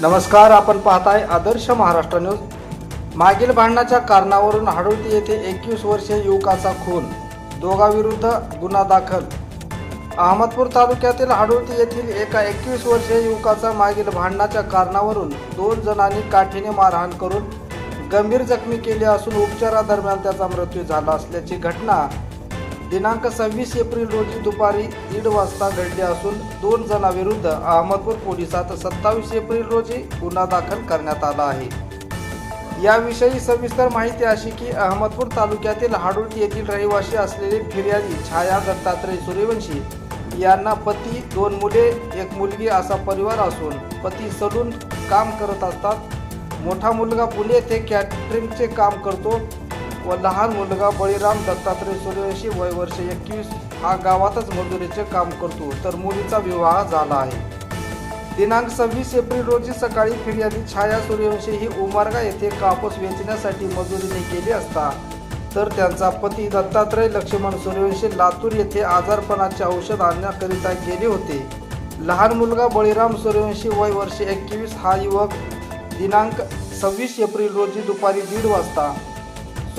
नमस्कार आपण पाहताय आदर्श महाराष्ट्र न्यूज. मागील भांडणाच्या कारणावरून हाडोटी येथे एकवीस वर्षीय युवकाचा खून दोघाविरुद्ध गुन्हा दाखल. अहमदपूर तालुक्यातील हाडोटी येथील एका एकवीस वर्षीय युवकाचा मागील भांडणाच्या कारणावरून दोन जणांनी काठीने मारहाण करून गंभीर जखमी केली असून उपचारादरम्यान त्याचा मृत्यू झाला असल्याची घटना दिनांक सव्वीस एप्रिल रोजी दुपारी दीड वाजता घडली असून दोन जणांविरुद्ध अहमदपूर पोलिसात सत्तावीस एप्रिल रोजी गुन्हा दाखल करण्यात आला आहे. याविषयी सविस्तर माहिती अशी की अहमदपूर तालुक्यातील हाडूळ येथील रहिवासी असलेले फिर्यादी छाया दत्तात्रय सूर्यवंशी यांना पती दोन मुले एक मुलगी असा परिवार असून पती सलून काम करत असतात. मोठा मुलगा पुणे येथे कॅटरिंगचे काम करतो. व लहान मुलगा बळीराम दत्तात्रय सूर्यवंशी वय वर्ष एकवीस हा गावातच मजुरीचे काम करतो. तर मुलीचा विवाह झाला आहे. दिनांक सव्वीस एप्रिल रोजी सकाळी फिर्यादी छाया सूर्यवंशी ही उमार्गा येथे कापूस वेचण्यासाठी मजुरीने गेली असता तर त्यांचा पती दत्तात्रय लक्ष्मण सूर्यवंशी लातूर येथे आजारपणाचे औषध आणण्याकरिता गेले होते. लहान मुलगा बळीराम सूर्यवंशी वय वर्ष एकवीस हा युवक दिनांक सव्वीस एप्रिल रोजी दुपारी दीड वाजता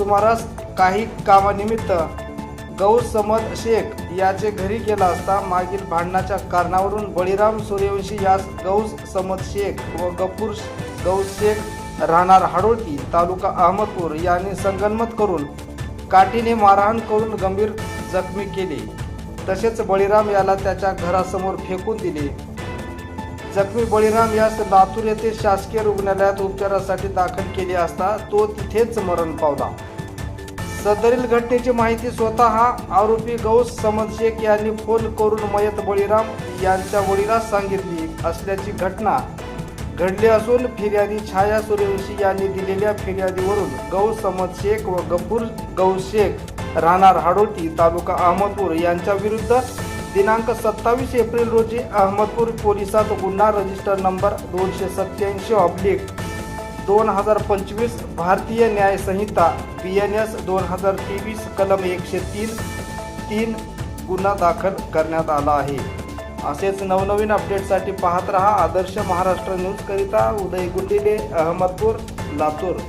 सुमारास काही कामानिमित्त गौसमद शेख याचे घरी गेला असता मागील भांडणाच्या कारणावरून बळीराम सूर्यवंशी यास गौस समद शेख व गपूर गौस शेख राहणार हाडोळकी तालुका अहमदपूर यांनी संगनमत करून काठीने मारहाण करून गंभीर जखमी केले. तसेच बळीराम याला त्याच्या घरासमोर फेकून दिले. जखमी बळीराम यास लातूर येथे शासकीय रुग्णालयात उपचारासाठी दाखल केले असता तो तिथेच मरण पावला. सदरील घटनेची माहिती स्वतः आरोपी गौस समद शेख यांनी फोन करून मयत बळीराम यांच्या वडिलास सांगितली असल्याची घटना घडली असून फिर्यादी छाया सूर्यवंशी यांनी दिलेल्या फिर्यादीवरून गौस समद शेख व गफूर गौस शेख राहणार हाडोटी तालुका अहमदपूर यांच्या विरुद्ध दिनांक सत्तावीस एप्रिल रोजी अहमदपूर पोलिसात गुन्हा रजिस्टर नंबर दोनशे सत्याऐंशी ऑब्लिक दोन हजार पंचवीस भारतीय न्याय संहिता बी एन एस दोन हजार तेवीस कलम एकशे तीन तीन गुन्हा दाखल करण्यात आला आहे. असेच नवनवीन अपडेटसाठी पाहत रहा आदर्श महाराष्ट्र न्यूजकरिता उदय गुंडिले अहमदपूर लातूर.